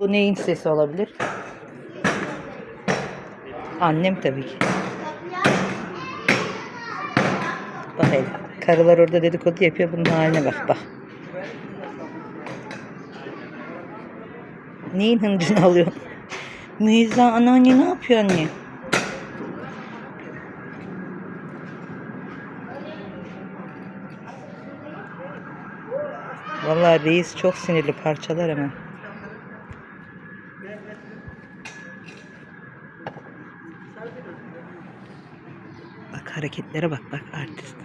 Bu neyin sesi olabilir? Annem tabii ki. Bak hele. Karılar orada dedikodu yapıyor. Bunun haline bak bak. Neyin hıncını alıyorsun? Müyüzza anneanne ne yapıyor anne? Vallahi reis çok sinirli parçalar hemen. Bak hareketlere bak bak artist.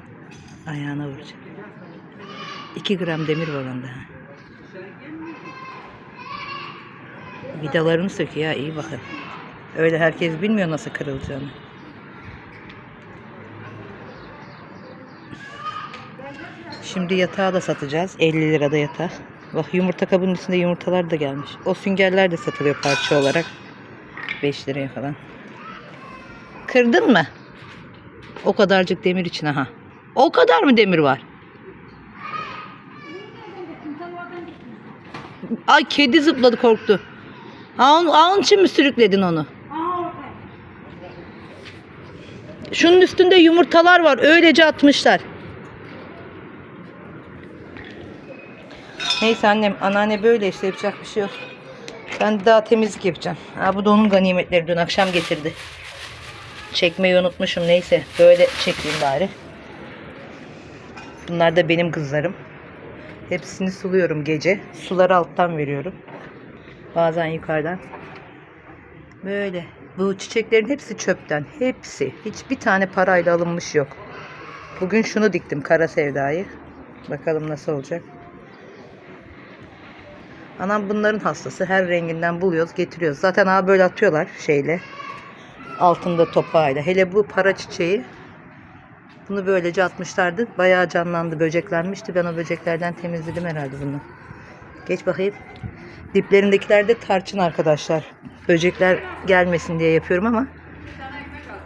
Ayağına vuracak. 2 gram demir var onda. Vidalarını söküyor ha, iyi bakın. Öyle herkes bilmiyor nasıl kırılacağını. Şimdi yatağı da satacağız. 50 lirada yatak. Bak yumurta kabının üstünde yumurtalar da gelmiş. O süngerler de satılıyor parça olarak. 5 liraya falan. Kırdın mı? O kadarcık demir için ha. O kadar mı demir var? Ay kedi zıpladı korktu. Ha, onun için mi sürükledin onu? Şunun üstünde yumurtalar var. Öylece atmışlar. Neyse annem, anneanne böyle işte yapacak bir şey yok. Ben daha temizlik yapacağım. Ha, bu da onun ganimetleri dün akşam getirdi. Çekmeyi unutmuşum neyse. Böyle çekeyim bari. Bunlar da benim kızlarım. Hepsini suluyorum gece. Suları alttan veriyorum. Bazen yukarıdan. Böyle. Bu çiçeklerin hepsi çöpten. Hepsi. Hiçbir tane parayla alınmış yok. Bugün şunu diktim kara sevdayı. Bakalım nasıl olacak. Anam bunların hastası. Her renginden buluyoruz, getiriyoruz. Zaten abi böyle atıyorlar şeyle. Altında topağıyla. Hele bu para çiçeği. Bunu böylece atmışlardı. Bayağı canlandı. Böceklenmişti. Ben o böceklerden temizledim herhalde bunu. Geç bakayım. Diplerindekiler de tarçın arkadaşlar. Böcekler gelmesin diye yapıyorum ama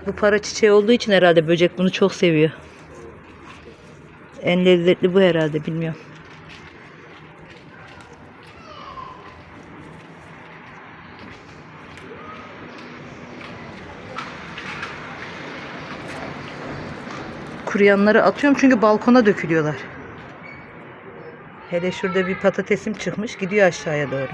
bu para çiçeği olduğu için herhalde böcek bunu çok seviyor. En lezzetli bu herhalde bilmiyorum. Kuruyanları atıyorum çünkü balkona dökülüyorlar. Hele şurada bir patatesim çıkmış gidiyor aşağıya doğru.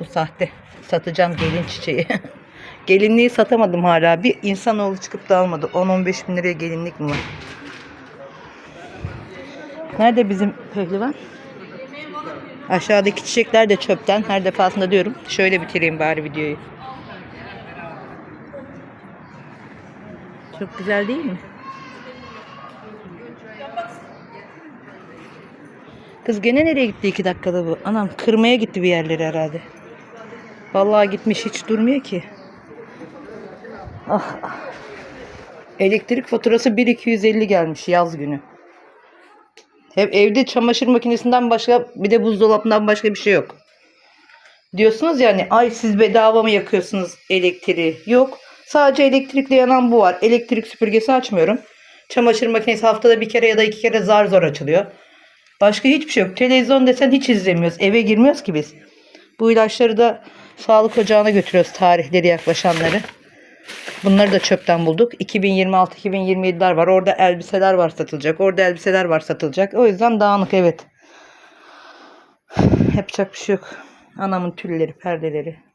Bu sahte. Satacağım gelin çiçeği. Gelinliği satamadım hala. Bir insanoğlu çıkıp da almadı. 10-15 bin liraya gelinlik mi var? Nerede bizim pehlivan? Aşağıdaki çiçekler de çöpten. Her defasında diyorum. Şöyle bitireyim bari videoyu. Çok güzel değil mi? Kız gene nereye gitti iki dakikada bu? Anam kırmaya gitti bir yerleri herhalde. Vallahi gitmiş hiç durmuyor ki. Ah, ah. Elektrik faturası 1250 gelmiş yaz günü. Hep evde çamaşır makinesinden başka bir de buzdolabından başka bir şey yok. Diyorsunuz yani ay siz bedava mı yakıyorsunuz elektriği? Yok. Sadece elektrikle yanan bu var. Elektrik süpürgesi açmıyorum. Çamaşır makinesi haftada bir kere ya da iki kere zar zor açılıyor. Başka hiçbir şey yok. Televizyon desen hiç izlemiyoruz. Eve girmiyoruz ki biz. Bu ilaçları da sağlık ocağına götürüyoruz tarihleri yaklaşanları. Bunları da çöpten bulduk. 2026-2027'ler var. Orada elbiseler var satılacak. Orada elbiseler var satılacak. O yüzden dağınık evet. Yapacak bir şey yok. Anamın tülleri, perdeleri.